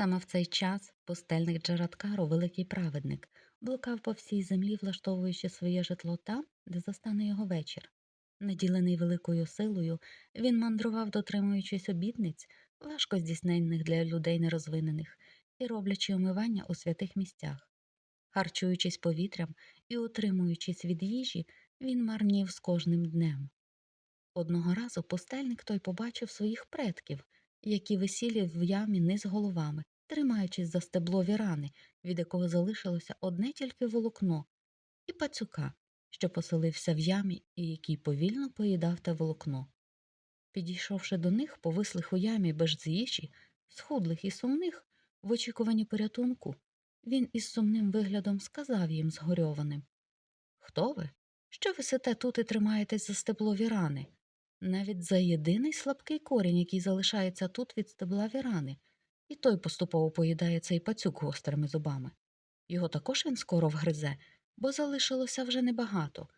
Саме в цей час пустельник Джараткару, великий праведник, блукав по всій землі, влаштовуючи своє житло там, де застане його вечір. Наділений великою силою, він мандрував, дотримуючись обітниць, важко здійсненних для людей нерозвинених, і роблячи умивання у святих місцях. Харчуючись повітрям і утримуючись від їжі, він марнів з кожним днем. Одного разу пустельник той побачив своїх предків, які висіли в ямі низ головами, тримаючись за стебло вірани, від якого залишилося одне тільки волокно, і пацюка, що поселився в ямі і який повільно поїдав те волокно. Підійшовши до них, повислих у ямі без їжі, схудлих і сумних, в очікуванні порятунку, він із сумним виглядом сказав їм згорьованим Хто ви? Що ви сите тут і тримаєтесь за стебло вірани? Навіть за єдиний слабкий корінь, який залишається тут від стебла вірани, і той поступово поїдає цей пацюк гострими зубами. Його також він скоро вгризе, бо залишилося вже небагато,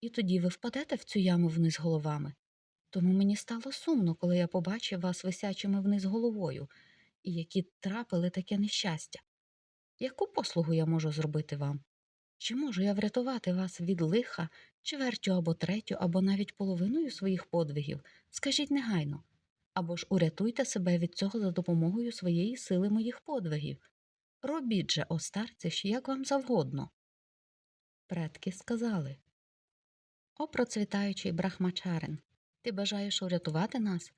і тоді ви впадете в цю яму вниз головами. Тому мені стало сумно, коли я побачив вас висячими вниз головою, і які трапили таке нещастя. Яку послугу я можу зробити вам? Чи можу я врятувати вас від лиха, чвертю або третю, або навіть половиною своїх подвигів? Скажіть негайно. Або ж урятуйте себе від цього за допомогою своєї сили моїх подвигів. Робіть же, о старці, ж як вам завгодно. Предки сказали О, процвітаючий брахмачарин, ти бажаєш урятувати нас,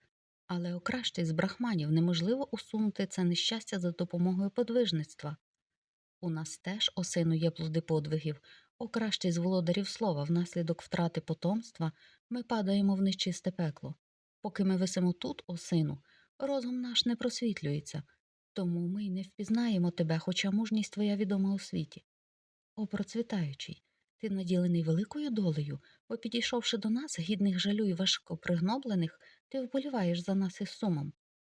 але о кращий з брахманів неможливо усунути це нещастя за допомогою подвижництва. У нас теж, о сину, є плоди подвигів, о кращий з володарів слова, внаслідок втрати потомства ми падаємо в нечисте пекло. Поки ми висимо тут, о сину, розум наш не просвітлюється, тому ми й не впізнаємо тебе, хоча мужність твоя відома у світі. О, процвітаючий, ти наділений великою долею, бо підійшовши до нас, гідних жалю і важко пригноблених, ти вболіваєш за нас із сумом.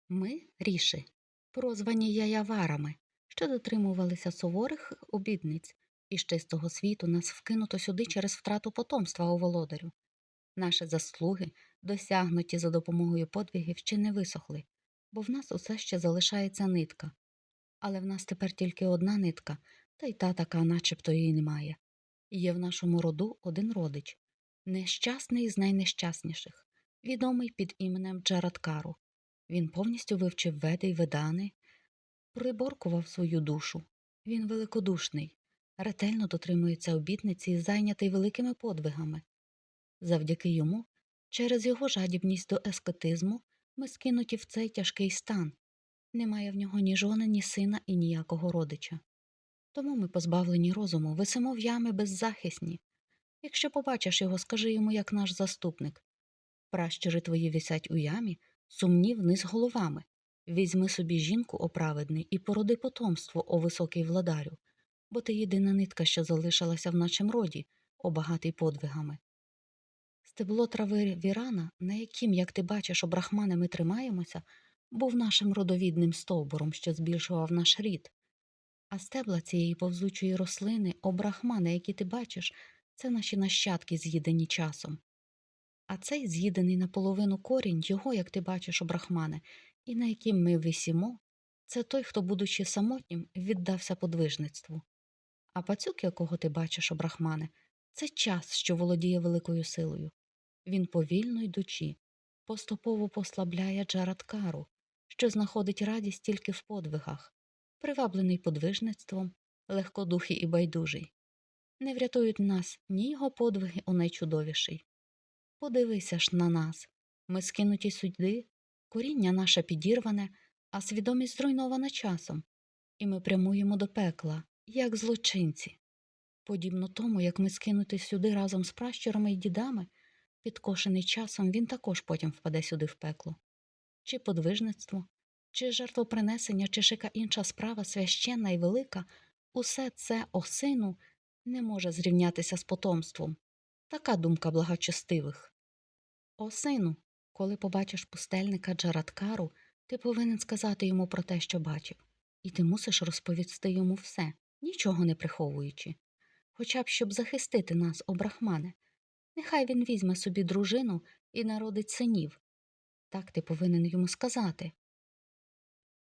Ми, ріши, прозвані яяварами, що дотримувалися суворих обідниць, і з чистого світу нас вкинуто сюди через втрату потомства у володарю. Наші заслуги, досягнуті за допомогою подвигів, ще не висохли, бо в нас усе ще залишається нитка. Але в нас тепер тільки одна нитка, та й та така, начебто її немає. Є в нашому роду один родич нещасний з найнещасніших, відомий під іменем Джараткару. Він повністю вивчив веди й ведани, приборкував свою душу. Він великодушний, ретельно дотримується обітниці і зайнятий великими подвигами. Завдяки йому, через його жадібність до ескетизму, ми скинуті в цей тяжкий стан. Немає в нього ні жони, ні сина і ніякого родича. Тому ми позбавлені розуму, висимо в ями беззахисні. Якщо побачиш його, скажи йому, як наш заступник. Пращури твої висять у ямі, сумні вниз головами. Візьми собі жінку оправедний і породи потомство, о високий владарю, бо ти єдина нитка, що залишилася в нашім роді, о багатий подвигами. Стебло трави вірана, на яким, як ти бачиш, обрахмани ми тримаємося, був нашим родовідним стовбуром, що збільшував наш рід. А стебла цієї повзучої рослини, обрахмани, які ти бачиш, це наші нащадки, з'їдені часом. А цей з'їдений наполовину корінь, його, як ти бачиш, обрахмане, і на яким ми висімо, це той, хто, будучи самотнім, віддався подвижництву. А пацюк, якого ти бачиш, обрахмане, це час, що володіє великою силою. Він повільно йдучи, поступово послабляє Джараткару, що знаходить радість тільки в подвигах, приваблений подвижництвом, легкодухий і байдужий. Не врятують нас ні його подвиги у найчудовіший. Подивися ж на нас ми скинуті сюди, коріння наше підірване, а свідомість зруйнована часом, і ми прямуємо до пекла, як злочинці. Подібно тому, як ми скинуті сюди разом з пращурами й дідами, підкошений часом він також потім впаде сюди в пекло. Чи подвижництво, чи жертвопринесення, чи шика інша справа священна і велика, усе це осину не може зрівнятися з потомством. Така думка благочестивих. О сину, коли побачиш пустельника Джараткару, ти повинен сказати йому про те, що бачив, і ти мусиш розповісти йому все, нічого не приховуючи, хоча б щоб захистити нас, обрахмане. Нехай він візьме собі дружину і народить синів. Так ти повинен йому сказати.